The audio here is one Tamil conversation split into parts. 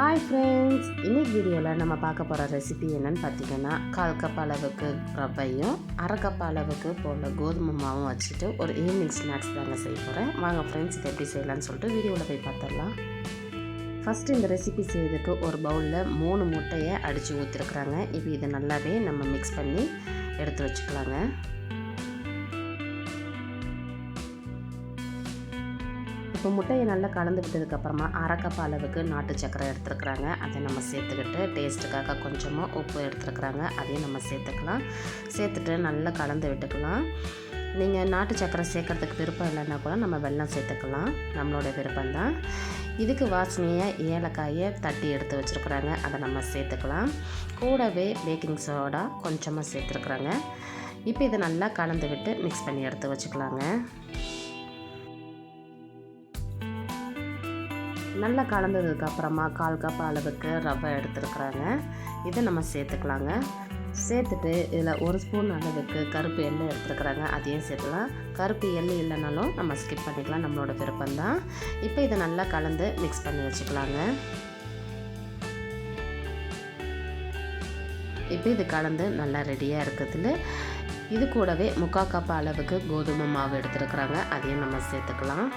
ஹாய் ஃப்ரெண்ட்ஸ் இன்னைக்கு வீடியோவில் நம்ம பார்க்க போகிற ரெசிபி என்னன்னு பார்த்தீங்கன்னா கால் கப் அளவுக்கு ரவையும் அரை கப் அளவுக்கு போல் கோதுமை மாவும் வச்சுட்டு ஒரு ஈவினிங் ஸ்நாக்ஸ் தாங்க செய்ய போகிறேன் வாங்க ஃப்ரெண்ட்ஸ் இதை எப்படி செய்யலாம்னு சொல்லிட்டு வீடியோவில் போய் பார்த்துடலாம். ஃபஸ்ட்டு இந்த ரெசிபி செய்யறதுக்கு ஒரு பவுலில் மூணு முட்டையை அடித்து ஊற்றிருக்குறாங்க இப்போ இதை நல்லாவே நம்ம மிக்ஸ் பண்ணி எடுத்து வச்சுக்கலாங்க. இப்போ முட்டையை நல்லா கலந்து விட்டதுக்கப்புறமா அரை அளவுக்கு நாட்டு சக்கரை எடுத்துருக்குறாங்க. அதை நம்ம சேர்த்துக்கிட்டு டேஸ்ட்டுக்காக கொஞ்சமாக உப்பு எடுத்துருக்குறாங்க. அதையும் நம்ம சேர்த்துக்கலாம். சேர்த்துட்டு நல்லா கலந்து விட்டுக்கலாம். நீங்கள் நாட்டு சக்கரை சேர்க்குறதுக்கு விருப்பம் இல்லைன்னா கூட நம்ம வெல்லம் சேர்த்துக்கலாம். நம்மளோட விருப்பம்தான் இதுக்கு வாசனையாக ஏலக்காயை தட்டி எடுத்து வச்சுருக்குறாங்க. அதை நம்ம சேர்த்துக்கலாம். கூடவே பேக்கிங் சோடா கொஞ்சமாக சேர்த்துருக்குறாங்க. இப்போ இதை நல்லா கலந்து விட்டு மிக்ஸ் பண்ணி எடுத்து வச்சுக்கலாங்க. நல்லா கலந்ததுக்கு அப்புறமா கால் கப் அளவுக்கு ரவை எடுத்துருக்குறாங்க. இதை நம்ம சேர்த்துக்கலாங்க. சேர்த்துட்டு இதில் ஒரு ஸ்பூன் அளவுக்கு கருப்பு எள்ளு எடுத்துருக்குறாங்க. அதையும் சேர்த்துலாம் கருப்பு எள்ளு இல்லைனாலும் நம்ம ஸ்கிப் பண்ணிக்கலாம். நம்மளோட விருப்பம்தான். இப்போ இதை நல்லா கலந்து மிக்ஸ் பண்ணி வச்சுக்கலாங்க. இப்போ இது கலந்து நல்லா ரெடியாக இருக்கிறதுல இது கூடவே முக்கால் கப் அளவுக்கு கோதுமை மாவு எடுத்துருக்குறாங்க. அதையும் நம்ம சேர்த்துக்கலாம்.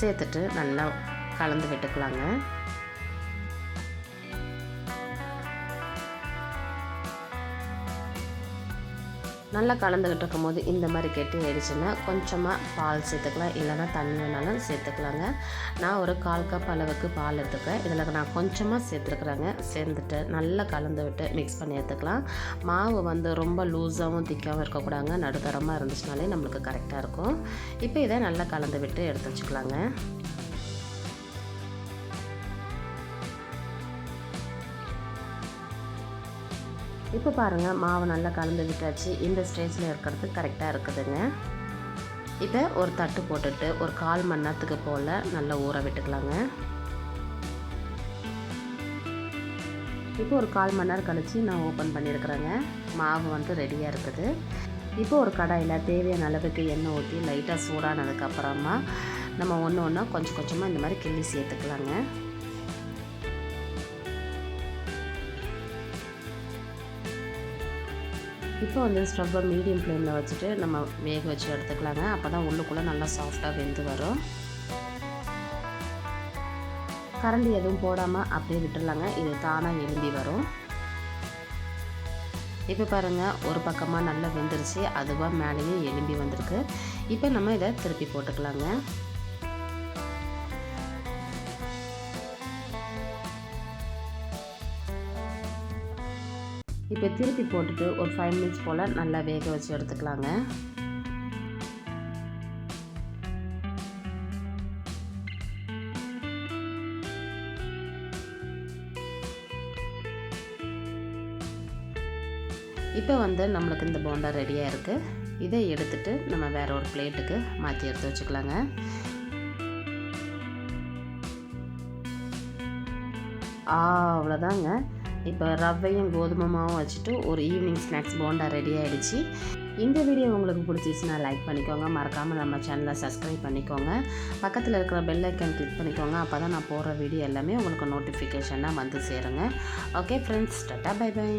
சேர்த்துட்டு நல்லா கலந்து விட்டுக்கலாங்க. நல்லா கலந்துக்கிட்டு இருக்கும்போது இந்த மாதிரி கெட்டி ஆயிடுச்சுன்னா கொஞ்சமாக பால் சேர்த்துக்கலாம். இல்லைனா தண்ணி வேணாலும் சேர்த்துக்கலாங்க. நான் ஒரு கால் கப் அளவுக்கு பால் எடுத்துக்கிறேன். இதில் நான் கொஞ்சமாக சேர்த்துருக்குறேங்க. சேர்ந்துட்டு நல்லா கலந்து விட்டு மிக்ஸ் பண்ணி எடுத்துக்கலாம். மாவு வந்து ரொம்ப லூஸாகவும் திக்காகவும் இருக்கக்கூடாங்க நடுத்தரமாக இருந்துச்சுனாலே நம்மளுக்கு கரெக்டாக இருக்கும். இப்போ இதை நல்லா கலந்து விட்டு எடுத்து வச்சுக்கலாங்க. இப்போ பாருங்கள் மாவு நல்லா கலந்து விட்டாச்சு. இந்த ஸ்டேஜில் இருக்கிறது கரெக்டாக இருக்குதுங்க. இப்போ ஒரு தட்டு போட்டுட்டு ஒரு கால் மணி நேரத்துக்கு போல் நல்லா ஊற விட்டுக்கலாங்க. இப்போ ஒரு கால் மணி நேரம் கழித்து நான் ஓப்பன் பண்ணியிருக்கிறேங்க. மாவு வந்து ரெடியாக இருக்குது. இப்போ ஒரு கடாயில் தேவையான அளவுக்கு எண்ணெய் ஊற்றி லைட்டாக சூடானதுக்கப்புறமா நம்ம ஒன்று ஒன்றா கொஞ்சம் கொஞ்சமாக இந்த மாதிரி கிள்ளி சேர்த்துக்கலாங்க. இப்போ வந்து ஸ்டவ்வை மீடியம் ஃப்ளேமில் வச்சுட்டு நம்ம வேக வச்சு எடுத்துக்கலாங்க. அப்போ தான் உள்ளுக்குள்ளே நல்லா சாஃப்டாக வெந்து வரும். கரண்டி எதுவும் போடாமல் அப்படியே விட்டுடலாங்க இது தானாக எலும்பி வரும். இப்போ பாருங்கள் ஒரு பக்கமாக நல்லா வெந்துருச்சு. அதுவாக மேலேயும் எலும்பி வந்திருக்கு. இப்போ நம்ம இதை திருப்பி போட்டுக்கலாங்க. இப்போ திருப்பி போட்டுட்டு ஒரு ஃபைவ் மினிட்ஸ் போல் நல்லா வேக வச்சு எடுத்துக்கலாங்க. இப்போ வந்து நம்மளுக்கு இந்த போண்டா ரெடியாக இருக்குது இதை எடுத்துட்டு நம்ம வேற ஒரு பிளேட்டுக்கு மாற்றி எடுத்து வச்சுக்கலாங்க. அவ்வளோதாங்க. இப்போ ரவையும் கோதுமை மாவும் வச்சுட்டு ஒரு ஈவினிங் ஸ்நாக்ஸ் போண்டா ரெடி ஆகிடுச்சு இந்த வீடியோ உங்களுக்கு பிடிச்சிச்சுன்னா லைக் பண்ணிக்கோங்க. மறக்காமல் நம்ம சேனலை சப்ஸ்கிரைப் பண்ணிக்கோங்க. பக்கத்தில் இருக்கிற பெல் ஐக்கன் கிளிக் பண்ணிக்கோங்க. அப்போ தான் நான் போடுற வீடியோ எல்லாமே உங்களுக்கு நோட்டிஃபிகேஷனாக வந்து சேருங்க. Okay friends tata bye bye